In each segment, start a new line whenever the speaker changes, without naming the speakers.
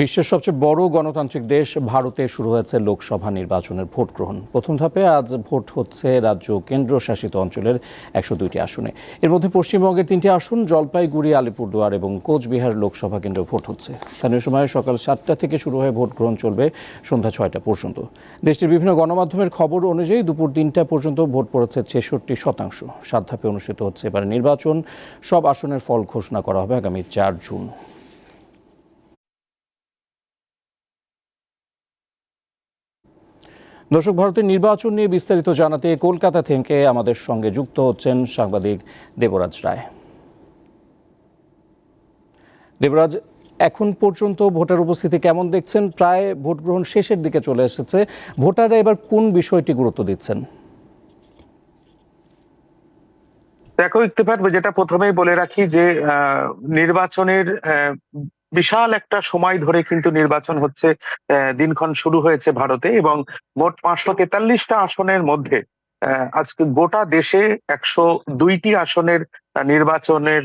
বিশ্বের সবচেয়ে বড় গণতান্ত্রিক দেশ ভারতে শুরু হয়েছে লোকসভা নির্বাচনের ভোট গ্রহণ। প্রথম ধাপে আজ ভোট হচ্ছে রাজ্য কেন্দ্রশাসিত অঞ্চলের একশো দুইটি আসনে। এর মধ্যে পশ্চিমবঙ্গের তিনটি আসন, জলপাইগুড়ি, আলিপুরদুয়ার এবং কোচবিহার লোকসভা কেন্দ্রে ভোট হচ্ছে। স্থানীয় সময় সকাল সাতটা থেকে শুরু হয়ে ভোট গ্রহণ চলবে সন্ধ্যা ছয়টা পর্যন্ত। দেশটির বিভিন্ন গণমাধ্যমের খবর অনুযায়ী দুপুর তিনটা পর্যন্ত ভোট পড়েছে ছেষট্টি শতাংশ। সাত ধাপে অনুষ্ঠিত হচ্ছে এবার নির্বাচন। সব আসনের ফল ঘোষণা করা হবে আগামী চার জুন। দর্শক, ভারতের নির্বাচন নিয়ে বিস্তারিত জানাতে কলকাতা থেকে আমাদের সঙ্গে যুক্ত হচ্ছেন সাংবাদিক দেবরাজ রায়। দেবরাজ, এখন পর্যন্ত ভোটার উপস্থিতি কেমন দেখছেন? প্রায় ভোট গ্রহণ শেষের দিকে চলে এসেছে। ভোটাররা এবার কোন বিষয়টি গুরুত্ব দিচ্ছেন?
দেখো, ইত্তেফাক, যেটা প্রথমেই বলে রাখি যে নির্বাচনের বিশাল একটা সময় ধরে কিন্তু নির্বাচন হচ্ছে দিনক্ষণ শুরু হয়েছে ভারতে এবং মোট পাঁচশো তেতাল্লিশটা আসনের মধ্যে আজকে গোটা দেশে একশো দুইটি আসনের নির্বাচনের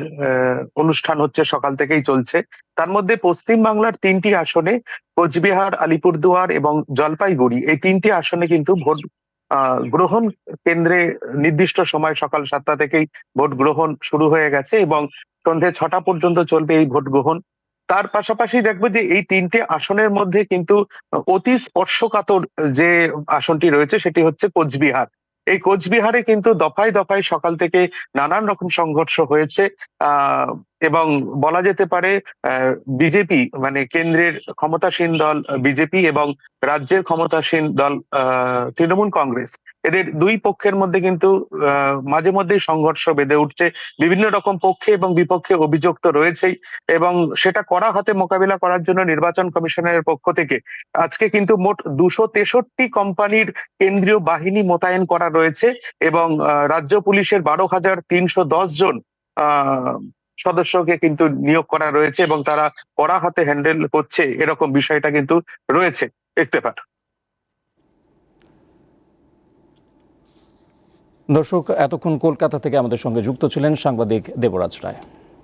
অনুষ্ঠান হচ্ছে সকাল থেকেই চলছে। তার মধ্যে পশ্চিম বাংলার তিনটি আসনে কোচবিহার, আলিপুরদুয়ার এবং জলপাইগুড়ি, এই তিনটি আসনে কিন্তু ভোট গ্রহণ কেন্দ্রে নির্দিষ্ট সময় সকাল সাতটা থেকেই ভোট গ্রহণ শুরু হয়ে গেছে এবং সন্ধে ছটা পর্যন্ত চলবে এই ভোট গ্রহণ। তার পাশাপাশি দেখব যে এই তিনটে আসনের মধ্যে কিন্তু অতি স্পর্শকাতর যে আসনটি রয়েছে, সেটি হচ্ছে কোচবিহার। এই কোচবিহারে কিন্তু দফায় দফায় সকাল থেকে নানান রকম সংঘর্ষ হয়েছে। আহ এবং বলা যেতে পারে বিজেপি মানে কেন্দ্রের ক্ষমতাসীন দল বিজেপি এবং রাজ্যের ক্ষমতাসীন দল তৃণমূল কংগ্রেস। এদের দুই পক্ষের মধ্যে কিন্তু মাঝে মধ্যেই সংঘর্ষ বেঁধে উঠছে। বিভিন্ন রকম পক্ষে এবং বিপক্ষে অভিযোগ তো রয়েছেই এবং সেটা করা হাতে মোকাবিলা করার জন্য নির্বাচন কমিশনের পক্ষ থেকে আজকে কিন্তু মোট দুশো তেষট্টি কোম্পানির কেন্দ্রীয় বাহিনী মোতায়েন করা রয়েছে এবং রাজ্য পুলিশের বারো হাজার তিনশো দশ জন সদস্যকে কিন্তু নিয়োগ করা রয়েছে এবং তারা কড়া হাতে হ্যান্ডেল করছে এরকম বিষয়টা কিন্তু রয়েছে। দেখতে পাঠ
দর্শক, এতক্ষণ কলকাতা থেকে আমাদের সঙ্গে যুক্ত ছিলেন সাংবাদিক দেবরাজ রায়।